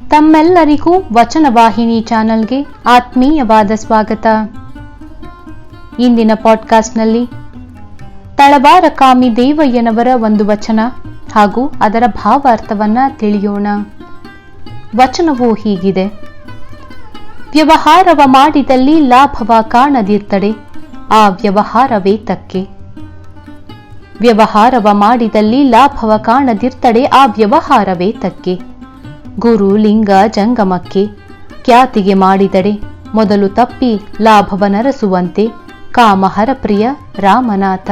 ತಮ್ಮೆಲ್ಲರಿಗೂ ವಚನವಾಹಿನಿ ಚಾನೆಲ್ಗೆ ಆತ್ಮೀಯವಾದ ಸ್ವಾಗತ. ಇಂದಿನ ಪಾಡ್ಕಾಸ್ಟ್ನಲ್ಲಿ ತಳಬಾರ ಕಾಮಿ ದೇವಯ್ಯನವರ ಒಂದು ವಚನ ಹಾಗೂ ಅದರ ಭಾವಾರ್ಥವನ್ನ ತಿಳಿಯೋಣ. ವಚನವು ಹೀಗಿದೆ. ವ್ಯವಹಾರವ ಮಾಡಿದಲ್ಲಿ ಲಾಭವ ಕಾಣದಿರ್ತಡೆ ಆ ವ್ಯವಹಾರವೇ ತಕ್ಕೆ ವ್ಯವಹಾರವ ಮಾಡಿದಲ್ಲಿ ಲಾಭವ ಕಾಣದಿರ್ತಡೆ ಆ ವ್ಯವಹಾರವೇ ತಕ್ಕೆ ಗುರು, ಲಿಂಗ, ಜಂಗಮಕ್ಕೆ ಖ್ಯಾತಿಗೆ ಮಾಡಿದಡೆ. ಮೊದಲು ತಪ್ಪಿ ಲಾಭವನರಸುವಂತೆ ಕಾಮಹರಪ್ರಿಯ ರಾಮನಾಥ.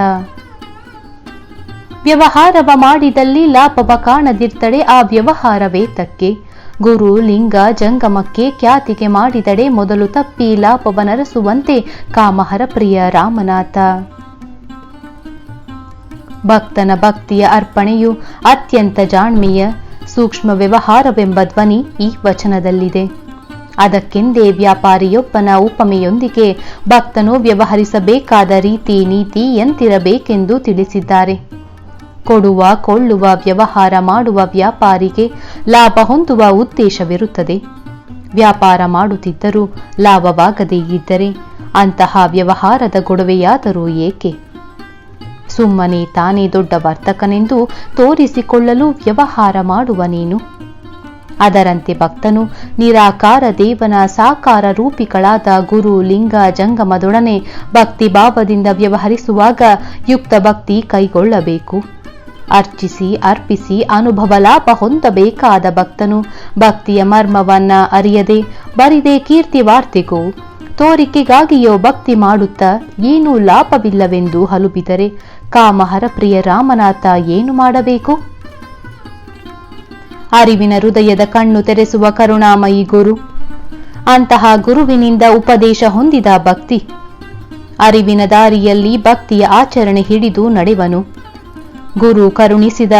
ವ್ಯವಹಾರವ ಮಾಡಿದಲ್ಲಿ ಲಾಭವ ಕಾಣದಿರ್ತಡೆ. ಆ ವ್ಯವಹಾರವೇ ತಕ್ಕೆ ಗುರು, ಲಿಂಗ, ಜಂಗಮಕ್ಕೆ ಖ್ಯಾತಿಗೆ ಮಾಡಿದಡೆ. ಮೊದಲು ತಪ್ಪಿ ಲಾಭವನರಸುವಂತೆ ಕಾಮಹರಪ್ರಿಯ ರಾಮನಾಥ. ಭಕ್ತನ ಭಕ್ತಿಯ ಅರ್ಪಣೆಯು ಅತ್ಯಂತ ಜಾಣ್ಮೆಯ ಸೂಕ್ಷ್ಮ ವ್ಯವಹಾರವೆಂಬ ಧ್ವನಿ ಈ ವಚನದಲ್ಲಿದೆ. ಅದಕ್ಕೆಂದೇ ವ್ಯಾಪಾರಿಯೊಬ್ಬನ ಉಪಮೆಯೊಂದಿಗೆ ಭಕ್ತನು ವ್ಯವಹರಿಸಬೇಕಾದ ರೀತಿ ನೀತಿ ಎಂತಿರಬೇಕೆಂದು ತಿಳಿಸಿದ್ದಾರೆ. ಕೊಡುವ, ಕೊಳ್ಳುವ, ವ್ಯವಹಾರ ಮಾಡುವ ವ್ಯಾಪಾರಿಗೆ ಲಾಭ ಹೊಂದುವ ಉದ್ದೇಶವಿರುತ್ತದೆ. ವ್ಯಾಪಾರ ಮಾಡುತ್ತಿದ್ದರೂ ಲಾಭವಾಗದೇ ಇದ್ದರೆ ಅಂತಹ ವ್ಯವಹಾರದ ಗೊಡವೆಯಾದರೂ ಏಕೆ? ಸುಮ್ಮನೆ ತಾನೇ ದೊಡ್ಡ ವರ್ತಕನೆಂದು ತೋರಿಸಿಕೊಳ್ಳಲು ವ್ಯವಹಾರ ಮಾಡುವ ನೀನು. ಅದರಂತೆ ಭಕ್ತನು ನಿರಾಕಾರ ದೇವನ ಸಾಕಾರ ರೂಪಿಗಳಾದ ಗುರು ಲಿಂಗ ಜಂಗಮದೊಡನೆ ಭಕ್ತಿ ಭಾವದಿಂದ ವ್ಯವಹರಿಸುವಾಗ ಯುಕ್ತ ಭಕ್ತಿ ಕೈಗೊಳ್ಳಬೇಕು. ಅರ್ಚಿಸಿ, ಅರ್ಪಿಸಿ ಅನುಭವ ಲಾಭ ಹೊಂದಬೇಕಾದ ಭಕ್ತನು ಭಕ್ತಿಯ ಮರ್ಮವನ್ನ ಅರಿಯದೆ ಬರಿದೆ ಕೀರ್ತಿ ವಾರ್ತೆಗೂ ತೋರಿಕೆಗಾಗಿಯೋ ಭಕ್ತಿ ಮಾಡುತ್ತಾ ಏನೂ ಲಾಭವಿಲ್ಲವೆಂದು ಹಲುಬಿದರೆ, ಕಾಮಹರ ಪ್ರಿಯ ರಾಮನಾಥ ಏನು ಮಾಡಬೇಕು? ಅರಿವಿನ ಹೃದಯದ ಕಣ್ಣು ತೆರೆಸುವ ಕರುಣಾಮಯಿ ಗುರು, ಅಂತಹ ಗುರುವಿನಿಂದ ಉಪದೇಶ ಹೊಂದಿದ ಭಕ್ತಿ. ಅರಿವಿನ ದಾರಿಯಲ್ಲಿ ಭಕ್ತಿಯ ಆಚರಣೆ ಹಿಡಿದು ನಡೆವನು. ಗುರು ಕರುಣಿಸಿದ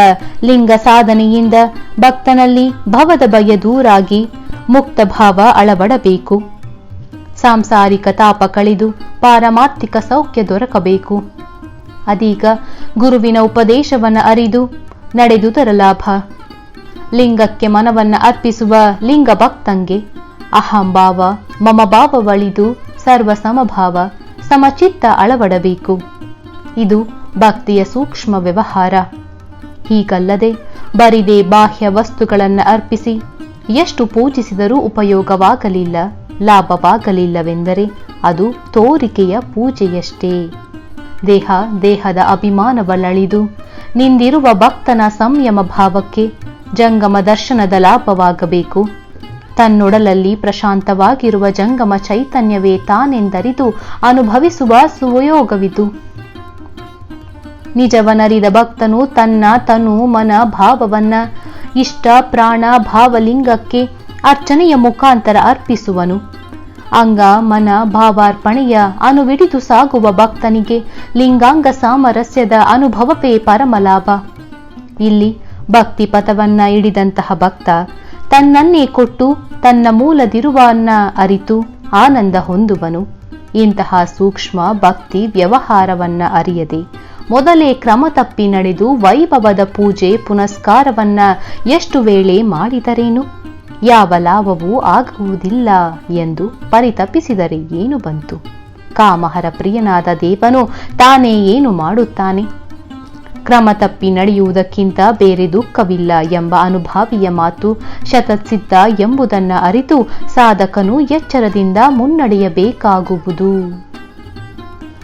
ಲಿಂಗ ಸಾಧನೆಯಿಂದ ಭಕ್ತನಲ್ಲಿ ಭವದ ಭಯ ದೂರಾಗಿ ಮುಕ್ತ ಭಾವ ಅಳವಡಬೇಕು. ಸಾಂಸಾರಿಕ ತಾಪ ಕಳೆದು ಪಾರಮಾರ್ಥಿಕ ಸೌಖ್ಯ ದೊರಕಬೇಕು. ಅದೀಗ ಗುರುವಿನ ಉಪದೇಶವನ್ನು ಅರಿದು ನಡೆದುದರ ಲಾಭ ಲಿಂಗಕ್ಕೆ ಮನವನ್ನ ಅರ್ಪಿಸುವ ಲಿಂಗ ಭಕ್ತಂಗೆ ಅಹಂಭಾವ ಮಮಭಾವವಳಿದು ಸರ್ವ ಸಮಭಾವ, ಸಮಚಿತ್ತ ಅಳವಡಬೇಕು. ಇದು ಭಕ್ತಿಯ ಸೂಕ್ಷ್ಮ ವ್ಯವಹಾರ. ಹೀಗಲ್ಲದೆ ಬರಿದೇ ಬಾಹ್ಯ ವಸ್ತುಗಳನ್ನು ಅರ್ಪಿಸಿ ಎಷ್ಟು ಪೂಜಿಸಿದರೂ ಉಪಯೋಗವಾಗಲಿಲ್ಲ. ಲಾಭವಾಗಲಿಲ್ಲವೆಂದರೆ ಅದು ತೋರಿಕೆಯ ಪೂಜೆಯಷ್ಟೇ. ದೇಹ, ದೇಹದ ಅಭಿಮಾನವಳಳಿದು ನಿಂದಿರುವ ಭಕ್ತನ ಸಂಯಮ ಭಾವಕ್ಕೆ ಜಂಗಮ ದರ್ಶನದ ಲಾಭವಾಗಬೇಕು. ತನ್ನೊಡಲಲ್ಲಿ ಪ್ರಶಾಂತವಾಗಿರುವ ಜಂಗಮ ಚೈತನ್ಯವೇ ತಾನೆಂದರಿದು ಅನುಭವಿಸುವ ಸುಯೋಗವಿದು. ನಿಜವನರಿದ ಭಕ್ತನು ತನ್ನ ತನು ಮನ ಭಾವವನ್ನ ಇಷ್ಟ ಪ್ರಾಣ ಭಾವಲಿಂಗಕ್ಕೆ ಅರ್ಚನೆಯ ಮುಖಾಂತರ ಅರ್ಪಿಸುವನು. ಅಂಗ, ಮನ, ಭಾವಾರ್ಪಣೆಯ ಅನುವಿಡಿದು ಸಾಗುವ ಭಕ್ತನಿಗೆ ಲಿಂಗಾಂಗ ಸಾಮರಸ್ಯದ ಅನುಭವವೇ ಪರಮಲಾಭ. ಇಲ್ಲಿ ಭಕ್ತಿ ಪಥವನ್ನ ಹಿಡಿದಂತಹ ಭಕ್ತ ತನ್ನನ್ನೇ ಕೊಟ್ಟು ತನ್ನ ಮೂಲದಿರುವನ್ನ ಅರಿತು ಆನಂದ ಹೊಂದುವನು. ಇಂತಹ ಸೂಕ್ಷ್ಮ ಭಕ್ತಿ ವ್ಯವಹಾರವನ್ನ ಅರಿಯದೆ ಮೊದಲೇ ಕ್ರಮ ತಪ್ಪಿ ನಡೆದು ವೈಭವದ ಪೂಜೆ ಪುನಸ್ಕಾರವನ್ನ ಎಷ್ಟು ವೇಳೆ ಮಾಡಿದರೇನು? ಯಾವ ಲಾಭವೂ ಆಗುವುದಿಲ್ಲ ಎಂದು ಪರಿತಪಿಸಿದರೆ ಏನು ಬಂತು? ಕಾಮಹರ ಪ್ರಿಯನಾದ ದೇವನು ತಾನೇ ಏನು ಮಾಡುತ್ತಾನೆ? ಕ್ರಮ ತಪ್ಪಿ ನಡೆಯುವುದಕ್ಕಿಂತ ಬೇರೆ ದುಃಖವಿಲ್ಲ ಎಂಬ ಅನುಭಾವಿಯ ಮಾತು ಶತಸಿದ್ಧ ಎಂಬುದನ್ನ ಅರಿತು ಸಾಧಕನು ಎಚ್ಚರದಿಂದ ಮುನ್ನಡೆಯಬೇಕಾಗುವುದು.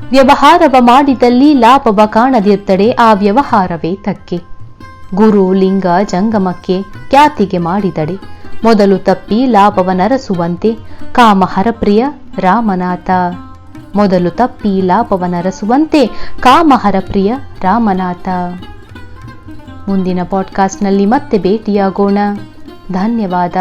ವ್ಯವಹಾರವ ಮಾಡಿದಲ್ಲಿ ಲಾಭವ ಕಾಣದಿರ್ತಡೆ ಆ ವ್ಯವಹಾರವೇ ತಕ್ಕೆ. ಗುರು ಲಿಂಗ ಜಂಗಮಕ್ಕೆ ಖ್ಯಾತಿಗೆ ಮಾಡಿದಡೆ. ಮೊದಲು ತಪ್ಪಿ ಲಾಭವನರಸುವಂತೆ ಕಾಮಹರಪ್ರಿಯ ರಾಮನಾಥ. ಮೊದಲು ತಪ್ಪಿ ಲಾಭವನರಸುವಂತೆ ಕಾಮಹರಪ್ರಿಯ ರಾಮನಾಥ. ಮುಂದಿನ ಪಾಡ್ಕಾಸ್ಟ್ನಲ್ಲಿ ಮತ್ತೆ ಭೇಟಿಯಾಗೋಣ. ಧನ್ಯವಾದ.